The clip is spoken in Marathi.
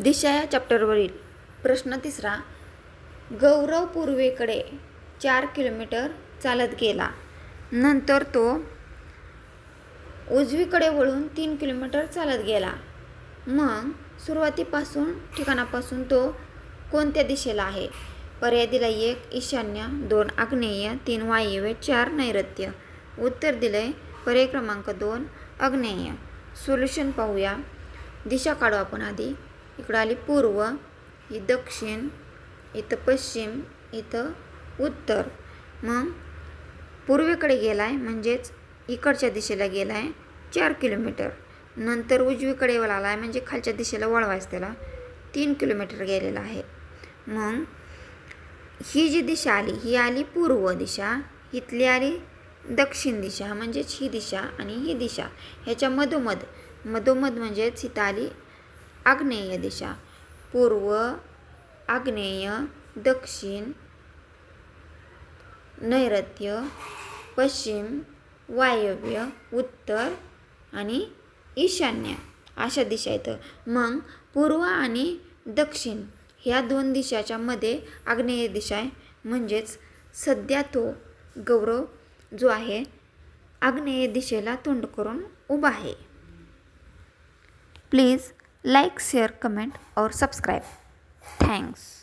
दिशा या चॅप्टरवरील प्रश्न तिसरा गौरव पूर्वेकडे चार किलोमीटर चालत गेला. नंतर तो उजवीकडे वळून तीन किलोमीटर चालत गेला. मग सुरुवातीपासून ठिकाणापासून तो कोणत्या दिशेला आहे? पर्याय दिला एक ईशान्य दोन आग्नेय तीन वायव्य चार नैऋत्य. उत्तर दिलंय पर्याय क्रमांक दोन आग्नेय. सोल्युशन पाहूया. दिशा काढू आपण आधी. इकडं आली पूर्व ही दक्षिण इथं पश्चिम इथं उत्तर. मग पूर्वेकडे गेला आहे म्हणजेच इकडच्या दिशेला गेला आहे चार किलोमीटर. नंतर उजवीकडे आला आहे म्हणजे खालच्या दिशेला वळवायचं त्याला. तीन किलोमीटर गेलेला आहे. मग ही जी दिशा आली ही आली पूर्व दिशा इथली आली दक्षिण दिशा म्हणजेच ही दिशा आणि ही दिशा. ह्याच्या मधोमध मधोमध म्हणजेच इथं आली आग्नेय दिशा. पूर्व आग्नेय दक्षिण नैऋत्य पश्चिम वायव्य उत्तर आणि ईशान्य अशा दिशा आहेत. मग पूर्व आणि दक्षिण ह्या दोन दिशाच्या मध्ये आग्नेय दिशा आहे. म्हणजेच सध्या तो गौरव जो आहे आग्नेय दिशेला तोंड करून उभा आहे. Please like share comment or subscribe. Thanks.